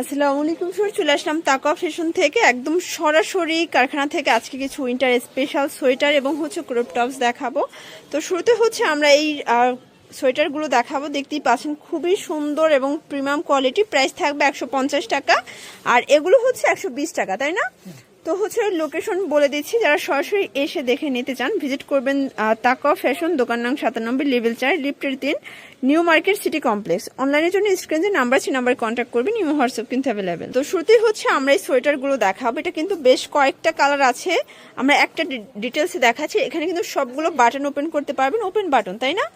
আসসালামু আলাইকুম স্যার চলে আসলাম তাকা ফ্যাশন থেকে, একদম সরাসরি কারখানা থেকে আজকে কিছু উইন্টার স্পেশাল সোয়েটার এবং হচ্ছে ক্রপ টপস দেখাবো। তো শুরুতে হচ্ছে আমরা এই সোয়েটারগুলো দেখাবো। দেখতেই পাচ্ছেন খুবই সুন্দর এবং প্রিমিয়াম কোয়ালিটি প্রাইস থাকবে একশো পঞ্চাশ টাকা, আর এগুলো হচ্ছে একশো বিশ টাকা, তাই না? তো হচ্ছে লোকেশন বলে দিচ্ছি, যারা সরাসরি এসে দেখে নিতে চান ভিজিট করবেন তাকা ফ্যাশন দোকান নং সাতানব্বই লেভেল চার লিফটের তিন নিউ মার্কেট সিটি কমপ্লেক্স অনলাইনের জন্য স্ক্রিনে নাম্বার আছে নাম্বার কন্ট্যাক্ট করবেন নিউ হোয়াটসঅ্যাপ কিন্তু অ্যাভেলেবেল তো শুরুতেই হচ্ছে আমরা এই সোয়েটারগুলো দেখাবো, এটা কিন্তু বেশ কয়েকটা কালার আছে, আমরা একটা ডিটেলসে দেখাচ্ছি, এখানে কিন্তু সবগুলো বাটন ওপেন করতে পারবেন ওপেন বাটন তাই না?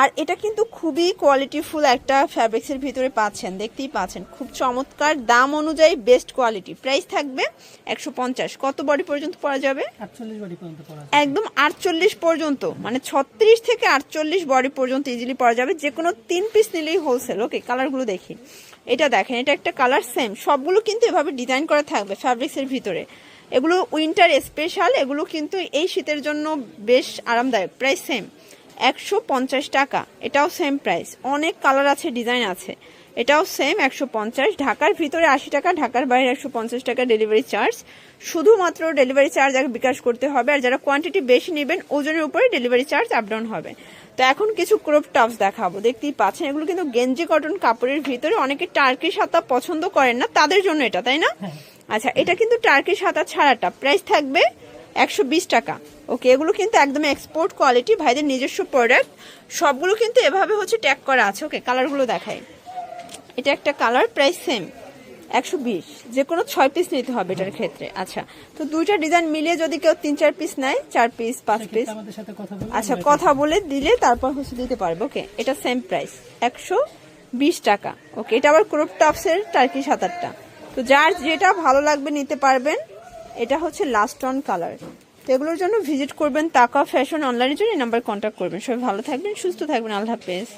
আর এটা কিন্তু খুবই কোয়ালিটিফুল একটা ফ্যাব্রিক্সের ভিতরে পাচ্ছেন, দেখতেই পাচ্ছেন। খুব চমৎকার, দাম অনুযায়ী বেস্ট কোয়ালিটি প্রাইস থাকবে একশো পঞ্চাশ পঞ্চাশ। কত বডি পর্যন্ত পরা যাবে? পড়া যায়। একদম আটচল্লিশ পর্যন্ত। মানে ছত্রিশ থেকে আটচল্লিশ বডি পর্যন্ত ইজিলি পাওয়া যাবে। যে কোনো তিন পিস নিলেই হোলসেল ওকে কালারগুলো দেখি। এটা দেখেন এটা একটা কালার সেম সবগুলো কিন্তু এভাবে ডিজাইন করা থাকবে ফ্যাব্রিক্সের ভিতরে। এগুলো উইন্টার স্পেশাল এগুলো কিন্তু এই শীতের জন্য বেশ আরামদায়ক। প্রাইস সেম একশো পঞ্চাশ টাকা। এটাও সেম প্রাইস অনেক কালার আছে ডিজাইন আছে। এটাও সেম একশো পঞ্চাশ। ঢাকার ভিতরে আশি টাকা ঢাকার বাইরে একশো পঞ্চাশ টাকা ডেলিভারি চার্জ শুধুমাত্র ডেলিভারি চার্জ আগে বিকাশ করতে হবে আর যারা কোয়ান্টিটি বেশি নেবেন ওজনের উপরে ডেলিভারি চার্জ আপ ডাউন হবে। তো এখন কিছু ক্রপ টপস দেখাবো। দেখতেই পাচ্ছেন এগুলো কিন্তু গেঞ্জি কটন কাপড়ের ভিতরে অনেকে টার্কি সাতা পছন্দ করেন না তাদের জন্য এটা তাই না? আচ্ছা এটা কিন্তু টার্কি সাতা ছাড়াটা। প্রাইস থাকবে একশো বিশ টাকা। ওকে এগুলো কিন্তু একদম এক্সপোর্ট কোয়ালিটি ভাইদের নিজস্ব প্রোডাক্ট সবগুলো কিন্তু এভাবে হচ্ছে ট্যাগ করা আছে। ওকে কালারগুলো দেখাই। এটা একটা কালার প্রাইস সেম একশো বিশ। যে কোনো ছয় পিস নিতে হবে এটার ক্ষেত্রে। আচ্ছা তো দুইটা ডিজাইন মিলিয়ে যদি কেউ তিন চার পিস নেয় চার পিস পাঁচ পিস আচ্ছা কথা বলে দিলে তারপর হচ্ছে দিতে পারবে। ওকে এটা সেম প্রাইস একশো বিশ টাকা। ওকে এটা আবার ক্রপ টপসের টার্কি সাতারটা তো যার যেটা ভালো লাগবে নিতে পারবেন এটা হচ্ছে লাস্ট অন কালার তো এগুলোর জন্য ভিজিট করবেন তাকা ফ্যাশন অনলাইনের জন্য এই নাম্বার কন্ট্যাক্ট করবেন। সবাই ভালো থাকবেন সুস্থ থাকবেন। আল্লাহ হাফেজ।